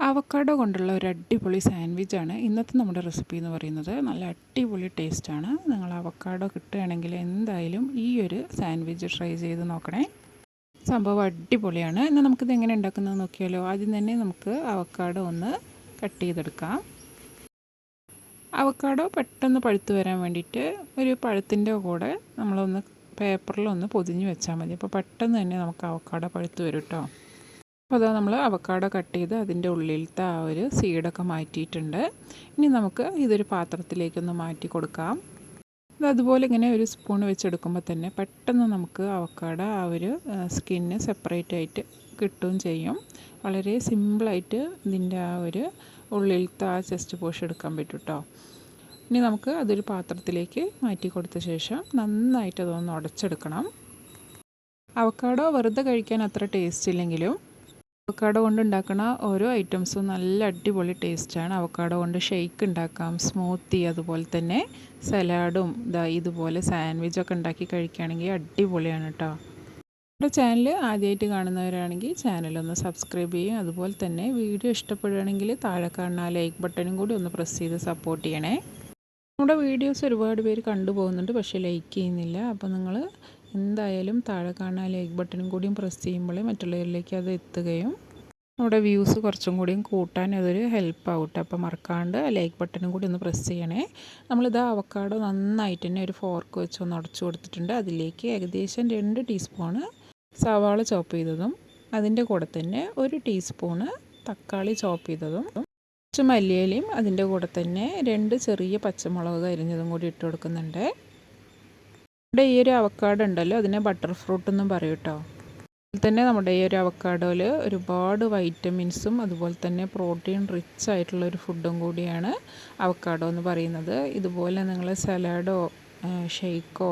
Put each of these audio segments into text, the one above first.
Avocado കൊണ്ടുള്ള ഒരു അടിപൊളി സാൻഡ്വിച്ചാണ് ഇന്നത്തെ നമ്മുടെ റെസിപ്പി എന്ന് പറയുന്നത് നല്ല അടിപൊളി ടേസ്റ്റാണ് നിങ്ങൾ അവക്കാഡോ കിട്ടുകയാണെങ്കിൽ എന്തായാലും ഈ ഒരു സാൻഡ്വിച്ച് ട്രൈ ചെയ്ത് നോക്കണേ. സംഭവം അടിപൊളിയാണ്. എന്നാൽ നമുക്കിത് എങ്ങനെ ഉണ്ടാക്കുന്നത് നോക്കിയാലോ? ആദ്യം തന്നെ നമുക്ക് അവക്കാഡോ ഒന്ന് കട്ട് ചെയ്തെടുക്കാം. അവക്കാഡോ പെട്ടെന്ന് പഴുത്ത് വരാൻ വേണ്ടിയിട്ട് ഒരു പഴത്തിന്റെ കൂടെ നമ്മളൊന്ന് പേപ്പറിലൊന്ന് പൊതിഞ്ഞ് വെച്ചാൽ മതി. അപ്പോൾ പെട്ടെന്ന് തന്നെ നമുക്ക് അവക്കാഡോ പഴുത്ത് വരും കേട്ടോ അപ്പോൾ അതാ നമ്മൾ അവക്കാടോ കട്ട് ചെയ്ത് അതിന്റെ ഉള്ളിലത്തെ ആ ഒരു സീഡൊക്കെ മാറ്റിയിട്ടുണ്ട്. ഇനി നമുക്ക് ഇതൊരു പാത്രത്തിലേക്കൊന്ന് മാറ്റി കൊടുക്കാം. അതുപോലെ ഇങ്ങനെ ഒരു സ്പൂൺ വെച്ചെടുക്കുമ്പോൾ തന്നെ പെട്ടെന്ന് നമുക്ക് അവക്കാട ആ ഒരു സ്കിന്ന് സെപ്പറേറ്റ് ആയിട്ട് കിട്ടുകയും ചെയ്യും. വളരെ സിമ്പിളായിട്ട് ഇതിന്റെ ആ ഒരു ഉള്ളിലത്തെ ആ ചെസ്റ്റ് പോഷ് എടുക്കാൻ പറ്റും കേട്ടോ ഇനി നമുക്ക് അതൊരു പാത്രത്തിലേക്ക് മാറ്റി കൊടുത്ത ശേഷം നന്നായിട്ട് അതൊന്ന് ഉടച്ചെടുക്കണം. അവക്കാടോ വെറുതെ കഴിക്കാൻ അത്ര ടേസ്റ്റ് ഇല്ലെങ്കിലും അവക്കാടോ കൊണ്ട് ഉണ്ടാക്കുന്ന ഓരോ ഐറ്റംസും നല്ല അടിപൊളി ടേസ്റ്റാണ്. അവക്കാടോ കൊണ്ട് ഷെയ്ക്ക് ഉണ്ടാക്കാം സ്മൂത്തി അതുപോലെ തന്നെ സലാഡും ഇതാ ഇതുപോലെ സാൻഡ്വിച്ചൊക്കെ ഉണ്ടാക്കി കഴിക്കുകയാണെങ്കിൽ അടിപൊളിയാണ് കേട്ടോ നമ്മുടെ ചാനൽ ആദ്യമായിട്ട് കാണുന്നവരാണെങ്കിൽ ചാനലൊന്ന് സബ്സ്ക്രൈബ് ചെയ്യും. അതുപോലെ തന്നെ വീഡിയോ ഇഷ്ടപ്പെടുകയാണെങ്കിൽ താഴെ കാണുന്ന ലൈക്ക് ബട്ടണും കൂടി ഒന്ന് പ്രസ് ചെയ്ത് സപ്പോർട്ട് ചെയ്യണേ. നമ്മുടെ വീഡിയോസ് ഒരുപാട് പേര് കണ്ടുപോകുന്നുണ്ട് പക്ഷേ ലൈക്ക് ചെയ്യുന്നില്ല. അപ്പോൾ നിങ്ങൾ എന്തായാലും താഴെ കാണാൻ ലൈക്ക് ബട്ടണും കൂടിയും പ്രസ് ചെയ്യുമ്പോഴേ മറ്റുള്ളവരിലേക്ക് അത് എത്തുകയും നമ്മുടെ വ്യൂസ് കുറച്ചും കൂടിയും കൂട്ടാൻ അതൊരു ഹെൽപ്പ് ആവട്ടെ. അപ്പോൾ മറക്കാണ്ട് ലൈക്ക് ബട്ടണും കൂടി ഒന്ന് പ്രസ് ചെയ്യണേ. നമ്മളിത് അവക്കാടോ നന്നായിട്ട് തന്നെ ഒരു ഫോർക്ക് വെച്ച് ഒന്ന് ഉടച്ചു കൊടുത്തിട്ടുണ്ട്. അതിലേക്ക് ഏകദേശം രണ്ട് ടീസ്പൂണ് സവാള ചോപ്പ് ചെയ്തതും അതിന്റെ കൂടെ തന്നെ ഒരു ടീസ്പൂണ് തക്കാളി ചോപ്പ് ചെയ്തതും കുറച്ച് മല്ലിയിലയും അതിന്റെ കൂടെ തന്നെ രണ്ട് ചെറിയ പച്ചമുളക് അരിഞ്ഞതും കൂടി ഇട്ട് കൊടുക്കുന്നുണ്ട്. ഇവിടെ ഈ ഒരു അവക്കാട് ഉണ്ടല്ലോ അതിനെ ബട്ടർ ഫ്രൂട്ട് എന്നും പറയും കേട്ടോ. അതുപോലെ തന്നെ നമ്മുടെ ഈ ഒരു അവക്കാടോയിൽ ഒരുപാട് വൈറ്റമിൻസും അതുപോലെ തന്നെ പ്രോട്ടീൻ റിച്ച് ആയിട്ടുള്ള ഒരു ഫുഡും കൂടിയാണ് അവക്കാഡോ എന്ന് പറയുന്നത്. ഇതുപോലെ നിങ്ങൾ സലാഡോ ഷെയ്ക്കോ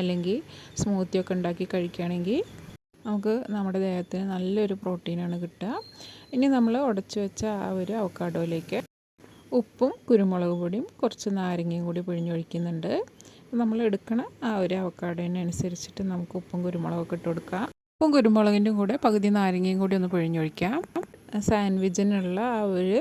അല്ലെങ്കിൽ സ്മൂത്തിയൊക്കെ ഉണ്ടാക്കി കഴിക്കുകയാണെങ്കിൽ നമുക്ക് നമ്മുടെ ദേഹത്തിന് നല്ലൊരു പ്രോട്ടീനാണ് കിട്ടുക. ഇനി നമ്മൾ ഉടച്ചു വെച്ച ആ ഒരു അവക്കാഡോയിലേക്ക് ഉപ്പും കുരുമുളക് പൊടിയും കുറച്ച് നാരങ്ങയും കൂടി പിഴിഞ്ഞൊഴിക്കുന്നുണ്ട്. നമ്മൾ എടുക്കണ ആ ഒരു അവക്കാടോനനുസരിച്ചിട്ട് നമുക്ക് ഉപ്പും കുരുമുളകൊക്കെ ഇട്ട് കൊടുക്കാം. ഉപ്പും കുരുമുളകിന്റെ കൂടെ പകുതി നാരങ്ങയും കൂടി ഒന്ന് പിഴിഞ്ഞൊഴിക്കാം. സാൻഡ്വിച്ചിനുള്ള ആ ഒരു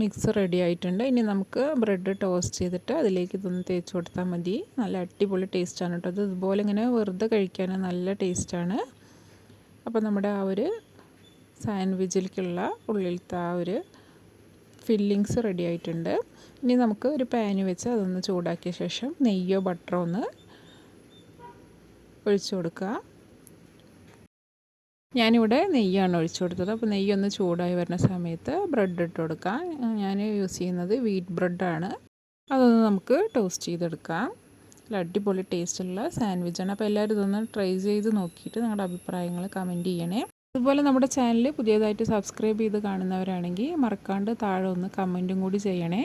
മിക്സ് റെഡി ആയിട്ടുണ്ട്. ഇനി നമുക്ക് ബ്രെഡ് ടോസ്റ്റ് ചെയ്തിട്ട് അതിലേക്ക് ഇതൊന്ന് തേച്ച് കൊടുത്താൽ മതി. നല്ല അടിപൊളി ടേസ്റ്റാണ് കേട്ടോ. അത് ഇതുപോലെ ഇങ്ങനെ വെറുതെ കഴിക്കാൻ നല്ല ടേസ്റ്റാണ് അപ്പോൾ നമ്മുടെ ആ ഒരു സാൻഡ്വിച്ചിലേക്കുള്ള ഉള്ളിലത്തെ ആ ഒരു ഫില്ലിങ്സ് റെഡി ആയിട്ടുണ്ട്. ഇനി നമുക്ക് ഒരു പാന് വെച്ച് അതൊന്ന് ചൂടാക്കിയ ശേഷം നെയ്യോ ബട്ടറോ ഒന്ന് ഒഴിച്ചു കൊടുക്കുക. ഞാനിവിടെ നെയ്യാണ് ഒഴിച്ചു കൊടുത്തത്. അപ്പോൾ നെയ്യൊന്ന് ചൂടായി വരുന്ന സമയത്ത് ബ്രെഡ് ഇട്ട് കൊടുക്കാം ഞാൻ യൂസ് ചെയ്യുന്നത് വീറ്റ് ബ്രെഡാണ്. അതൊന്ന് നമുക്ക് ടോസ്റ്റ് ചെയ്തെടുക്കാം. അടിപൊളി ടേസ്റ്റുള്ള സാൻഡ്വിച്ചാണ് അപ്പോൾ എല്ലാവരും ഇതൊന്ന് ട്രൈ ചെയ്ത് നോക്കിയിട്ട് നിങ്ങളുടെ അഭിപ്രായങ്ങൾ കമന്റ് ചെയ്യണേ. അതുപോലെ നമ്മുടെ ചാനൽ പുതിയതായിട്ട് സബ്സ്ക്രൈബ് ചെയ്ത് കാണുന്നവരാണെങ്കിൽ മറക്കാണ്ട് താഴെ ഒന്ന് കമന്റും കൂടി ചെയ്യണേ.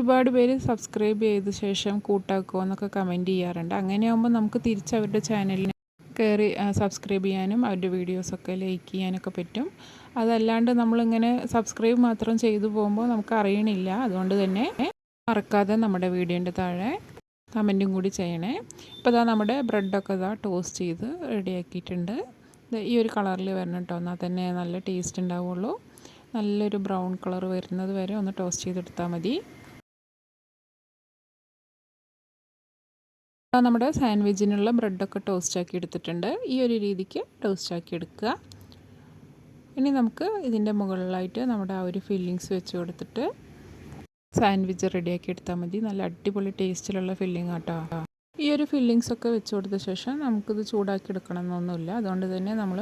ഒരുപാട് പേര് സബ്സ്ക്രൈബ് ചെയ്ത ശേഷം കൂട്ടാക്കുമോ എന്നൊക്കെ കമന്റ് ചെയ്യാറുണ്ട്. അങ്ങനെയാകുമ്പോൾ നമുക്ക് തിരിച്ച് അവരുടെ ചാനലിനെ കയറി സബ്സ്ക്രൈബ് ചെയ്യാനും അവരുടെ വീഡിയോസൊക്കെ ലൈക്ക് ചെയ്യാനൊക്കെ പറ്റും. അതല്ലാണ്ട് നമ്മളിങ്ങനെ സബ്സ്ക്രൈബ് മാത്രം ചെയ്തു പോകുമ്പോൾ നമുക്ക് അറിയണില്ല. അതുകൊണ്ട് തന്നെ മറക്കാതെ നമ്മുടെ വീഡിയോന്റെ താഴെ കമന്റും കൂടി ചെയ്യണേ. ഇപ്പോൾ ഇതാ നമ്മുടെ ബ്രെഡൊക്കെ ഇതാ ടോസ്റ്റ് ചെയ്ത് റെഡിയാക്കിയിട്ടുണ്ട് ഈ ഒരു കളറിൽ വരണം കേട്ടോ എന്നാൽ തന്നെ നല്ല ടേസ്റ്റ് ഉണ്ടാവുള്ളൂ. നല്ലൊരു ബ്രൗൺ കളർ വരുന്നത് വരെ ഒന്ന് ടോസ്റ്റ് ചെയ്തെടുത്താൽ മതി. നമ്മുടെ സാൻഡ്വിച്ചിനുള്ള ബ്രെഡൊക്കെ ടോസ്റ്റാക്കി എടുത്തിട്ടുണ്ട്. ഈ ഒരു രീതിക്ക് ടോസ്റ്റാക്കി എടുക്കുക. ഇനി നമുക്ക് ഇതിന്റെ മുകളിലായിട്ട് നമ്മുടെ ആ ഒരു ഫില്ലിങ്സ് വെച്ച് കൊടുത്തിട്ട് സാൻഡ്വിച്ച് റെഡിയാക്കി എടുത്താൽ മതി. നല്ല അടിപൊളി ടേസ്റ്റിലുള്ള ഫില്ലിംഗ് ആട്ടോ. ഈ ഒരു ഫില്ലിങ്സ് ഒക്കെ വെച്ച് കൊടുത്ത ശേഷം നമുക്കിത് ചൂടാക്കി എടുക്കണം എന്നൊന്നുമില്ല അതുകൊണ്ട് തന്നെ നമ്മൾ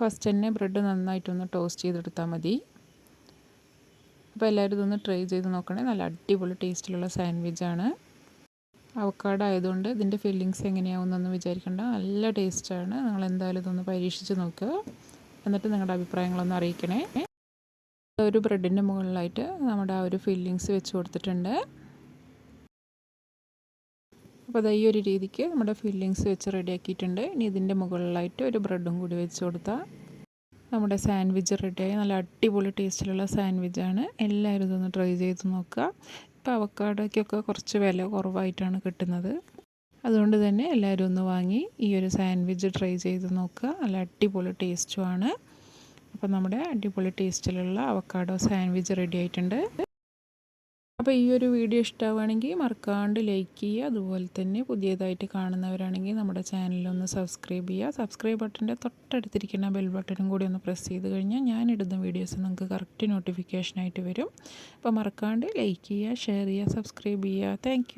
ഫസ്റ്റ് തന്നെ ബ്രെഡ് നന്നായിട്ടൊന്ന് ടോസ്റ്റ് ചെയ്തെടുത്താൽ മതി. അപ്പോൾ എല്ലാവരും ഇതൊന്ന് ട്രൈ ചെയ്ത് നോക്കണേ. നല്ല അടിപൊളി ടേസ്റ്റിലുള്ള സാൻഡ്വിച്ചാണ് അവക്കാട് ആയതുകൊണ്ട് ഇതിന്റെ ഫില്ലിങ്സ് എങ്ങനെയാവുമെന്നൊന്നും വിചാരിക്കേണ്ട. നല്ല ടേസ്റ്റാണ്. നിങ്ങൾ എന്തായാലും ഇതൊന്ന് പരീക്ഷിച്ച് നോക്കുക എന്നിട്ട് നിങ്ങളുടെ അഭിപ്രായങ്ങളൊന്ന് അറിയിക്കണേ. ഒരു ബ്രെഡിന്റെ മുകളിലായിട്ട് നമ്മുടെ ആ ഒരു ഫില്ലിങ്സ് വെച്ച് കൊടുത്തിട്ടുണ്ട്. അപ്പോൾ ഈ ഒരു രീതിക്ക് നമ്മുടെ ഫില്ലിങ്സ് വെച്ച് റെഡിയാക്കിയിട്ടുണ്ട്. ഇനി ഇതിന്റെ മുകളിലായിട്ട് ഒരു ബ്രെഡും കൂടി വെച്ച് കൊടുത്താൽ നമ്മുടെ സാൻഡ്വിച്ച് റെഡിയായി. നല്ല അടിപൊളി ടേസ്റ്റിലുള്ള സാൻഡ്വിച്ചാണ് എല്ലാവരും ഇതൊന്ന് ട്രൈ ചെയ്ത് നോക്കുക. ഇപ്പോൾ അവക്കാടയ്ക്കൊക്കെ കുറച്ച് വില കുറവായിട്ടാണ് കിട്ടുന്നത്. അതുകൊണ്ട് തന്നെ എല്ലാവരും ഒന്ന് വാങ്ങി ഈ ഒരു സാൻഡ്വിച്ച് ട്രൈ ചെയ്ത് നോക്കുക. നല്ല അടിപൊളി ടേസ്റ്റുമാണ് അപ്പോൾ നമ്മുടെ അടിപൊളി ടേസ്റ്റിലുള്ള അവക്കാഡോ സാൻഡ്വിച്ച് റെഡി ആയിട്ടുണ്ട്. അപ്പോൾ ഈ ഒരു വീഡിയോ ഇഷ്ടമാവുകയാണെങ്കിൽ മറക്കാണ്ട് ലൈക്ക് ചെയ്യുക. അതുപോലെ തന്നെ പുതിയതായിട്ട് കാണുന്നവരാണെങ്കിൽ നമ്മുടെ ചാനലൊന്ന് സബ്സ്ക്രൈബ് ചെയ്യുക. സബ്സ്ക്രൈബ് ബട്ടന്റെ തൊട്ടടുത്തിരിക്കുന്ന ബെൽ ബട്ടണും കൂടി ഒന്ന് പ്രസ് ചെയ്ത് കഴിഞ്ഞാൽ ഞാൻ ഇടുന്ന വീഡിയോസ് നിങ്ങൾക്ക് കറക്റ്റ് നോട്ടിഫിക്കേഷനായിട്ട് വരും. അപ്പോൾ മറക്കാണ്ട് ലൈക്ക് ചെയ്യുക ഷെയർ ചെയ്യുക സബ്സ്ക്രൈബ് ചെയ്യുക. താങ്ക്